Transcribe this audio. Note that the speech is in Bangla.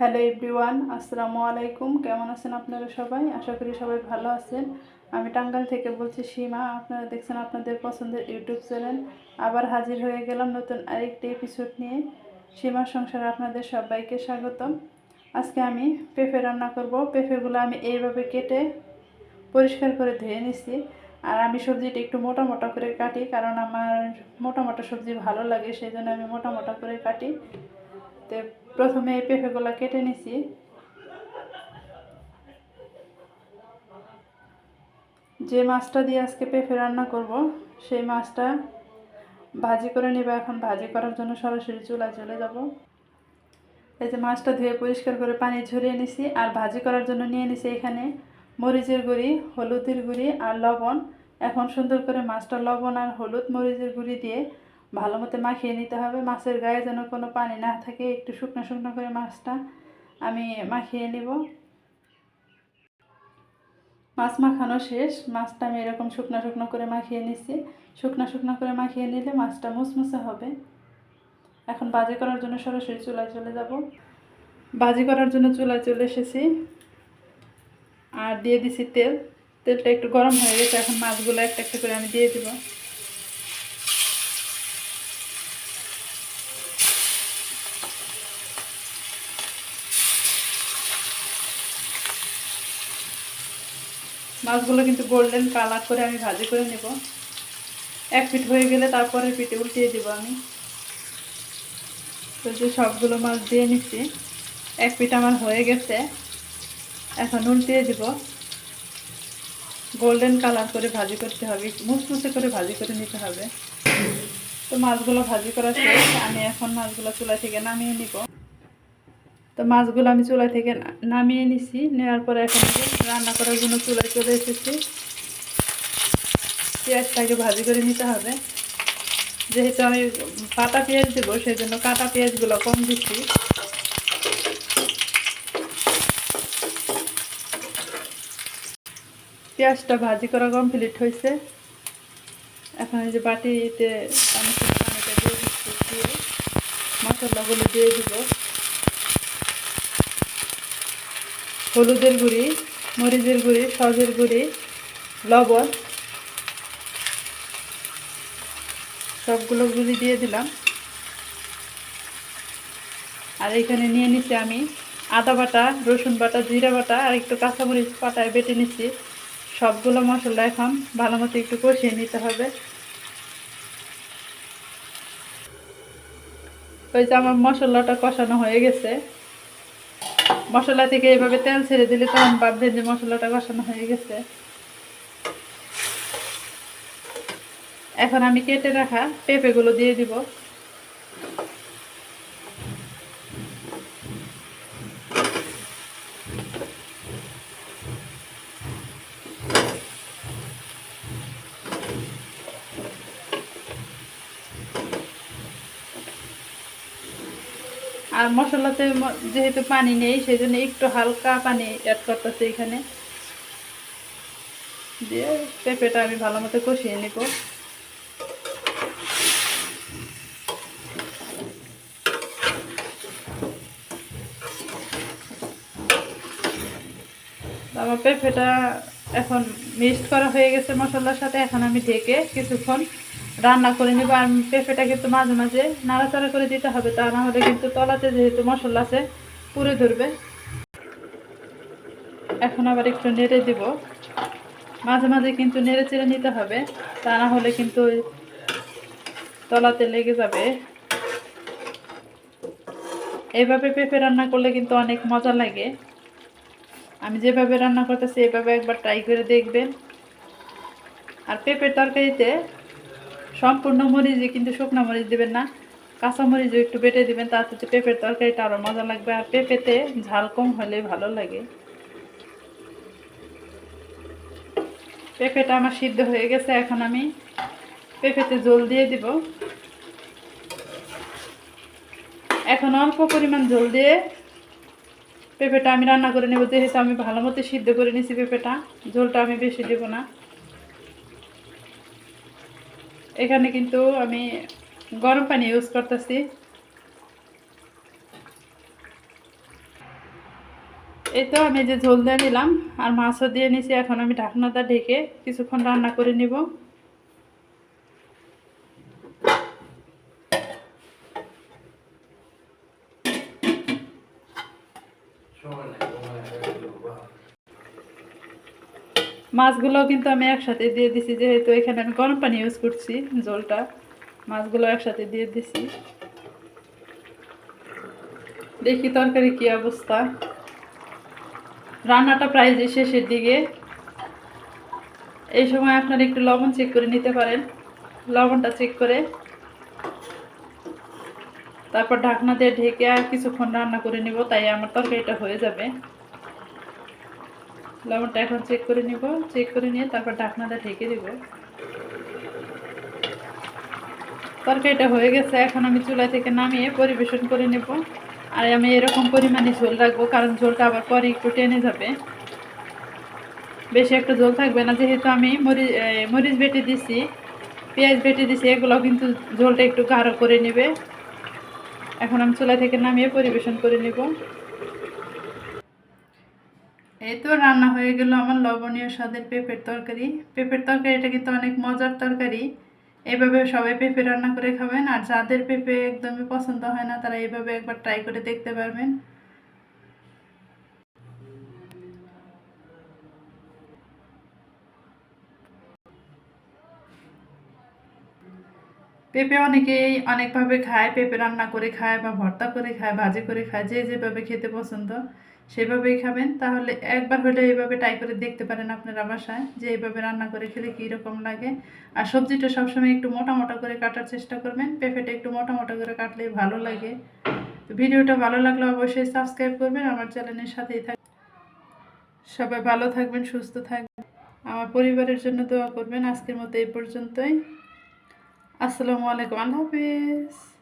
হ্যালো এভরিওয়ান, আসসালামু আলাইকুম। কেমন আছেন আপনারা সবাই? আশা করি সবাই ভালো আছেন। আমি টাঙ্গাল থেকে বলছি সীমা। আপনারা দেখছেন আপনাদের পছন্দের ইউটিউব চ্যানেল। আবার হাজির হয়ে গেলাম নতুন আরেকটি এপিসোড নিয়ে। সীমার সংসারে আপনাদের সবাইকে স্বাগতম। আজকে আমি পেঁপে রান্না করব। পেঁপেগুলো আমি এইভাবে কেটে পরিষ্কার করে ধুয়ে নিছি। আর আমি সবজিটা একটু মোটা মোটা করে কাটি, কারণ আমার মোটা মোটা সবজি ভালো লাগে, সেই জন্য আমি মোটা মোটা করে কাটি। তো প্রথমে এই পেঁপেগুলো কেটে নিছি। যে মাছটা দিয়ে আজকে পেঁপে রান্না করব, সেই মাছটা ভাজি করে নেব। এখন ভাজি করার জন্য সরাসরি চুলা চলে যাব। এই যে মাছটা ধুয়ে পরিষ্কার করে পানি ঝরিয়ে নিছি আর ভাজি করার জন্য নিয়ে নিছি এখানে মরিচের গুঁড়ি, হলুদের গুঁড়ি আর লবণ। এখন সুন্দর করে মাছটা লবণ আর হলুদ মরিচের গুঁড়ি দিয়ে ভালো মতো মাখিয়ে নিতে হবে। মাছের গায়ে যেন কোনো পানি না থাকে, একটু শুকনো শুকনো করে মাছটা আমি মাখিয়ে নিব। মাছ মাখানো শেষ। মাছটা আমি এরকম শুকনো শুকনো করে মাখিয়ে নিচ্ছি শুকনো শুকনো করে মাখিয়ে নিলে মাছটা মুসমুসে হবে। এখন বাজি করার জন্য সরাসরি চুলায় চলে যাব। বাজি করার জন্য চুলায় চলে এসেছি। আর দিয়ে দিছি তেল। তেলটা একটু গরম হয়ে গেছে, এখন মাছগুলো একটা একটা করে আমি দিয়ে দিব। মাছগুলো কিন্তু গোল্ডেন কালার করে আমি ভাজি করে নেব। এক পিঠ হয়ে গেলে তারপরে পিঠে উল্টিয়ে দেবো আমি। তো যে সবগুলো মাছ দিয়ে নিচ্ছি, এক পিঠ আমার হয়ে গেছে। এখন উল্টিয়ে দিব। গোল্ডেন কালার করে ভাজি করতে হবে, মুচমুচে করে ভাজি করে নিতে হবে। তো মাছগুলো ভাজি করা শেষ, আমি এখন মাছগুলো চুলা থেকে নামিয়ে নিব। তো মাছগুলো আমি চুলা থেকে নামিয়ে নিছি। নেওয়ার পরে এখন রান্না করার জন্য চুলায় চলে এসেছি। পেঁয়াজটাকে ভাজি করে নিতে হবে। যেহেতু আমি পাতা পেঁয়াজ দেবো সেই জন্য কাটা পেঁয়াজগুলো কম দিচ্ছি। পেঁয়াজটা ভাজি করা কমপ্লিট হয়েছে। এখন এই যে বাটিতে মশলাগুলো দিয়ে দিব। হলুদের গুঁড়ি, মরিচের গুঁড়ি সজের গুঁড়ি, লবণ, সবগুলো গুঁড়ি দিয়ে দিলাম। আর এখানে নিয়ে নিচ্ছি আমি আদা বাটা, রসুন বাটা, জিরা বাটা আর একটু কাঁচামরিচ পাটায় বেটে নিচ্ছি। সবগুলো মশলা এখন ভালো মতো একটু কষিয়ে নিতে হবে। ওই যে আমার মশলাটা কষানো হয়ে গেছে। মশলা থেকে এভাবে তেল ছেড়ে দিলে তখন ভাববেন যে মশলাটা বসানো হয়ে গেছে। এখন আমি কেটে রাখা পেঁপেগুলো দিয়ে দিব। আর মশলাতে যেহেতু পানি নেই সেই জন্য একটু হালকা পানি অ্যাড করতেছে এখানে। দিয়ে পেঁপেটা আমি ভালো মতো কষিয়ে নিব। আমার পেঁপেটা এখন মিক্সড করা হয়ে গেছে মশলার সাথে, এখন আমি ঢেকে কিছুক্ষণ রান্না করে নেব আর পেঁপেটা কিন্তু মাঝে মাঝে নাড়াচাড়া করে দিতে হবে। তা না হলে কিন্তু তলাতে যেহেতু মশলা আছে, পুড়ে ধরবে। এখন আবার একটু নেড়ে দিব। মাঝে মাঝে কিন্তু নেড়ে চেড়ে নিতে হবে। তা না হলে কিন্তু তলাতে লেগে যাবে। এইভাবে পেঁপে রান্না করলে কিন্তু অনেক মজা লাগে। আমি যেভাবে রান্না করতেছি এভাবে একবার ট্রাই করে দেখবেন। আর পেঁপের তরকারিতে সম্পূর্ণ মরিচে কিন্তু শুকনো মরিচ দেবেন না, কাঁচা মরিচও একটু বেটে দিবেন, তাতে পেঁপের তরকারিটা আরও মজা লাগবে, আর পেঁপেতে ঝাল কম হলে ভালো লাগে। পেঁপেটা আমার সিদ্ধ হয়ে গেছে, এখন আমি পেঁপেতে জল দিয়ে দিব। এখন অল্প পরিমাণ জল দিয়ে পেঁপেটা আমি রান্না করে নেব, যেহেতু আমি ভালো মতো সিদ্ধ করে নিছি পেঁপেটা, ঝোলটা আমি বেশি দেবো না। এখানে কিন্তু আমি গরম পানি ইউজ করতেছি। এই তো আমি যে ঝোল দিয়ে নিলাম আর মাছও দিয়ে নিছি, এখন আমি ঢাকনাটা ঢেকে কিছুক্ষণ রান্না করে নিব। মাছগুলো কিন্তু আমি একসাথে দিয়ে দিছি, যেহেতু এখানে আমি গরম পানি ইউজ করছি জলটা, মাছগুলো একসাথে দিয়ে দিছি। দেখি তরকারি কি অবস্থা। রান্নাটা প্রায় যে শেষের দিকে। এই সময় আপনারা একটু লবণ চেক করে নিতে পারেন। লবণটা চেক করে। তারপর ঢাকনা দিয়ে ঢেকে আর কিছুক্ষণ রান্না করে নিব, তাই আমার তরকারিটা হয়ে যাবে। লবণটা এখন চেক করে নিব চেক করে নিয়ে তারপর ঢাকনাটা ঢেকে দেব। তরকারিটা হয়ে গেছে, এখন আমি চুলা থেকে নামিয়ে পরিবেশন করে নেব। আর আমি এরকম পরিমাণে ঝোল রাখব, কারণ ঝোলটা আবার পরে একটু টেনে যাবে। বেশি একটা ঝোল থাকবে না, যেহেতু আমি মরিচ মরিচ বেটে দিছি, পেঁয়াজ বেটে দিছি এগুলো কিন্তু ঝোলটা একটু গাঢ় করে নেবে। এখন আমি চুলা থেকে নামিয়ে পরিবেশন করে নেব। এই তো রান্না হয়ে গেল আমার লবণীয় স্বাদের পেঁপের তরকারি। পেঁপের তরকারিটা কিন্তু অনেক মজার তরকারি। এইভাবে সবাই পেঁপে রান্না করে খাবেন, আর যাদের পেঁপে একদমই পছন্দ হয় না, তারা এইভাবে একবার ট্রাই করে দেখতে পারবেন। পেঁপে অনেকেই অনেকভাবে খায়, পেঁপে রান্না করে খায় বা ভর্তা করে খায়, ভাজি করে খায়, যে যেভাবে খেতে পছন্দ। সেভাবেই খাবেন। তাহলে একবার হলে এইভাবে ট্রাই করে দেখতে পারেন আপনারা বাসায় যে এইভাবে রান্না করে খেলে কী রকম লাগে। আর সবজিটা সবসময় একটু মোটা মোটা করে কাটার চেষ্টা করবেন। পেঁপেটা একটু মোটা মোটা করে কাটলে ভালো লাগে। ভিডিওটা ভালো লাগলে অবশ্যই সাবস্ক্রাইব করবেন। আমার চ্যানেলের সাথেই থাকবেন সবাই ভালো থাকবেন, সুস্থ থাকবেন। আমার পরিবারের জন্য দোয়া করবেন। আজকের মতো এই পর্যন্তই। আসসালামু আলাইকুম। আল্লাহ হাফিজ।